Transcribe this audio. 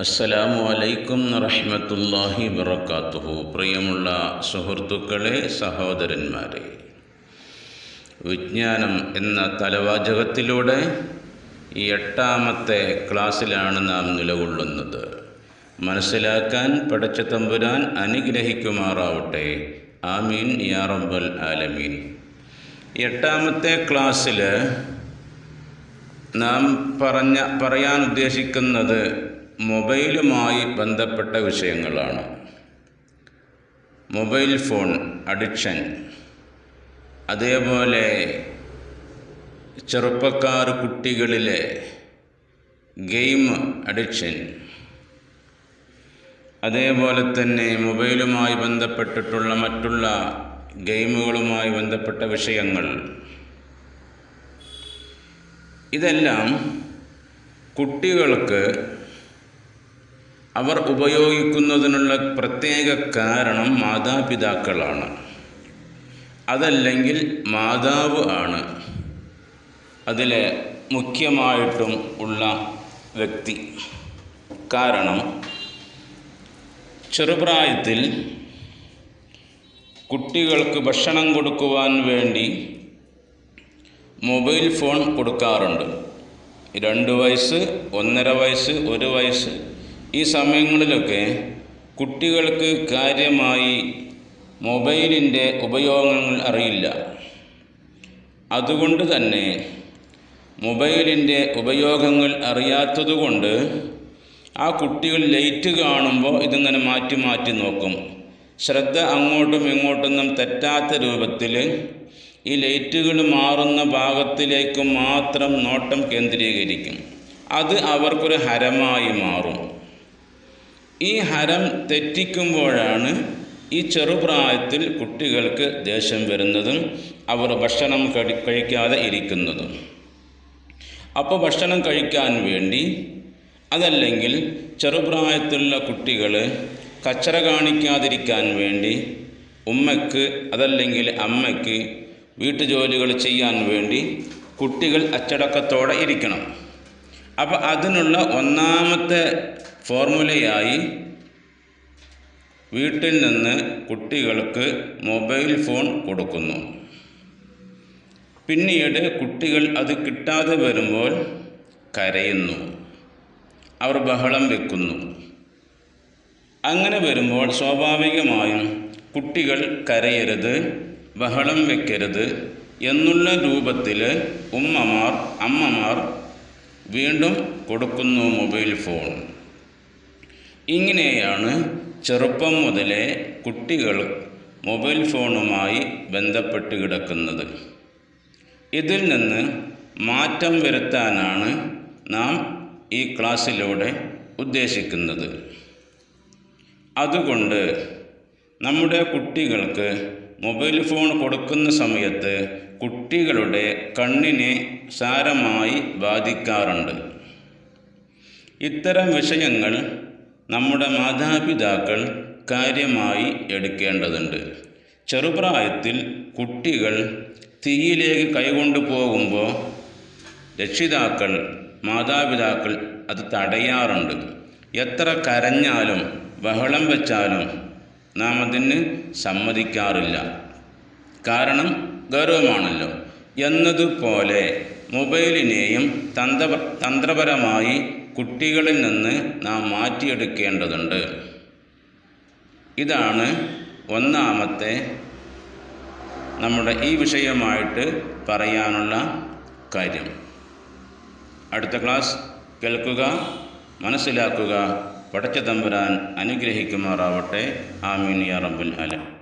അസ്സലാമു അലൈക്കും റഹ്മത്തുല്ലാഹി വറക്കാത്തുഹു പ്രിയമുള്ള സുഹൃത്തുക്കളെ സഹോദരന്മാരെ വിജ്ഞാനം എന്ന തലവാചകത്തിലൂടെ ഈ എട്ടാമത്തെ ക്ലാസ്സിലാണ് നാം നിലകൊള്ളുന്നത്. മനസ്സിലാക്കാൻ പടച്ച തമ്പുരാൻ അനുഗ്രഹിക്കുമാറാവട്ടെ. ആമീൻ യാ റബ്ബൽ ആലമീൻ. എട്ടാമത്തെ ക്ലാസ്സിൽ നാം പറഞ്ഞ പറയാൻ ഉദ്ദേശിക്കുന്നത് മൊബൈലുമായി ബന്ധപ്പെട്ട വിഷയങ്ങളാണ്. Mobile phone addiction. അതേപോലെ ചെറുപ്പക്കാർ കുട്ടികളിലെ ഗെയിം അഡിക്ഷൻ. അതേപോലെ തന്നെ മൊബൈലുമായി ബന്ധപ്പെട്ടിട്ടുള്ള മറ്റുള്ള ഗെയിമുകളുമായി ബന്ധപ്പെട്ട വിഷയങ്ങൾ. ഇതെല്ലാം കുട്ടികൾക്ക് അവർ ഉപയോഗിക്കുന്നതിനുള്ള പ്രത്യേക കാരണം മാതാപിതാക്കളാണ്. അതല്ലെങ്കിൽ മാതാവ് ആണ്. അതിൽ മുഖ്യമായിട്ടും ഉള്ള വ്യക്തി. കാരണം ചെറുപ്രായത്തിൽ കുട്ടികൾക്ക് ഭക്ഷണം കൊടുക്കുവാൻ വേണ്ടി മൊബൈൽ ഫോൺ കൊടുക്കാറുണ്ട്. രണ്ട് വയസ്സ് ഒന്നര വയസ്സ് ഒരു വയസ്സ് ഈ സമയങ്ങളിലൊക്കെ കുട്ടികൾക്ക് കാര്യമായി മൊബൈലിന്റെ ഉപയോഗങ്ങൾ അറിയില്ല. അതുകൊണ്ട് തന്നെ മൊബൈലിന്റെ ഉപയോഗങ്ങൾ അറിയാത്തതുകൊണ്ട് ആ കുട്ടികൾ ലൈറ്റ് കാണുമ്പോൾ ഇതിങ്ങനെ മാറ്റി മാറ്റി നോക്കും. ശ്രദ്ധ അങ്ങോട്ടും ഇങ്ങോട്ടൊന്നും തെറ്റാത്ത രൂപത്തിൽ ഈ ലൈറ്റുകൾ മാറുന്ന ഭാഗത്തിലേക്ക് മാത്രം നോട്ടം കേന്ദ്രീകരിക്കും. അത് അവർക്കൊരു ഹരമായി മാറും. ഈ ഹരം തെറ്റിക്കുമ്പോഴാണ് ഈ ചെറുപ്രായത്തിൽ കുട്ടികൾക്ക് ദേഷ്യം വരുന്നതും അവർ ഭക്ഷണം കഴി കഴിക്കാതെ ഇരിക്കുന്നതും. അപ്പോൾ ഭക്ഷണം കഴിക്കാൻ വേണ്ടി അതല്ലെങ്കിൽ ചെറുപ്രായത്തിലുള്ള കുട്ടികൾ കച്ചറ കാണിക്കാതിരിക്കാൻ വേണ്ടി ഉമ്മയ്ക്ക് അതല്ലെങ്കിൽ അമ്മയ്ക്ക് വീട്ടുജോലികൾ ചെയ്യാൻ വേണ്ടി കുട്ടികൾ അച്ചടക്കത്തോടെ ഇരിക്കണം. അപ്പോൾ അതിനുള്ള ഒന്നാമത്തെ ഫോർമുലയായി വീട്ടിൽ നിന്ന് കുട്ടികൾക്ക് മൊബൈൽ ഫോൺ കൊടുക്കുന്നു. പിന്നീട് കുട്ടികൾ അത് കിട്ടാതെ വരുമ്പോൾ കരയുന്നു. അവർ ബഹളം വെക്കുന്നു. അങ്ങനെ വരുമ്പോൾ സ്വാഭാവികമായും കുട്ടികൾ കരയരുത് ബഹളം വെക്കരുത് എന്നുള്ള രൂപത്തിൽ ഉമ്മമാർ അമ്മമാർ വീണ്ടും കൊടുക്കുന്നു മൊബൈൽ ഫോൺ. ഇങ്ങനെയാണ് ചെറുപ്പം മുതലേ കുട്ടികൾ മൊബൈൽ ഫോണുമായി ബന്ധപ്പെട്ട് കിടക്കുന്നത്. ഇതിൽ നിന്ന് മാറ്റം വരുത്താനാണ് നാം ഈ ക്ലാസ്സിലൂടെ ഉദ്ദേശിക്കുന്നത്. അതുകൊണ്ട് നമ്മുടെ കുട്ടികൾക്ക് മൊബൈൽ ഫോൺ കൊടുക്കുന്ന സമയത്ത് കുട്ടികളുടെ കണ്ണിനെ സാരമായി ബാധിക്കാറുണ്ട്. ഇത്തരം വിഷയങ്ങൾ നമ്മുടെ മാതാപിതാക്കൾ കാര്യമായി എടുക്കേണ്ടതുണ്ട്. ചെറുപ്രായത്തിൽ കുട്ടികൾ തീയിലേക്ക് കൈകൊണ്ടു പോകുമ്പോൾ രക്ഷിതാക്കൾ മാതാപിതാക്കൾ അത് തടയാറുണ്ട്. എത്ര കരഞ്ഞാലും ബഹളം വെച്ചാലും നാം അതിന് സമ്മതിക്കാറില്ല. കാരണം ഗൗരവമാണല്ലോ. എന്നതുപോലെ മൊബൈലിനെയും തന്ത്ര തന്ത്രപരമായി കുട്ടികളിൽ നിന്ന് നാം മാറ്റിയെടുക്കേണ്ടതുണ്ട്. ഇതാണ് ഒന്നാമത്തെ നമ്മുടെ ഈ വിഷയമായിട്ട് പറയാനുള്ള കാര്യം. അടുത്ത ക്ലാസ് കേൾക്കുക മനസ്സിലാക്കുക. പടച്ച തമ്പുരാൻ അനുഗ്രഹിക്കുമാറാവട്ടെ. ആമീൻ യാ റബ്ബുൽ അലം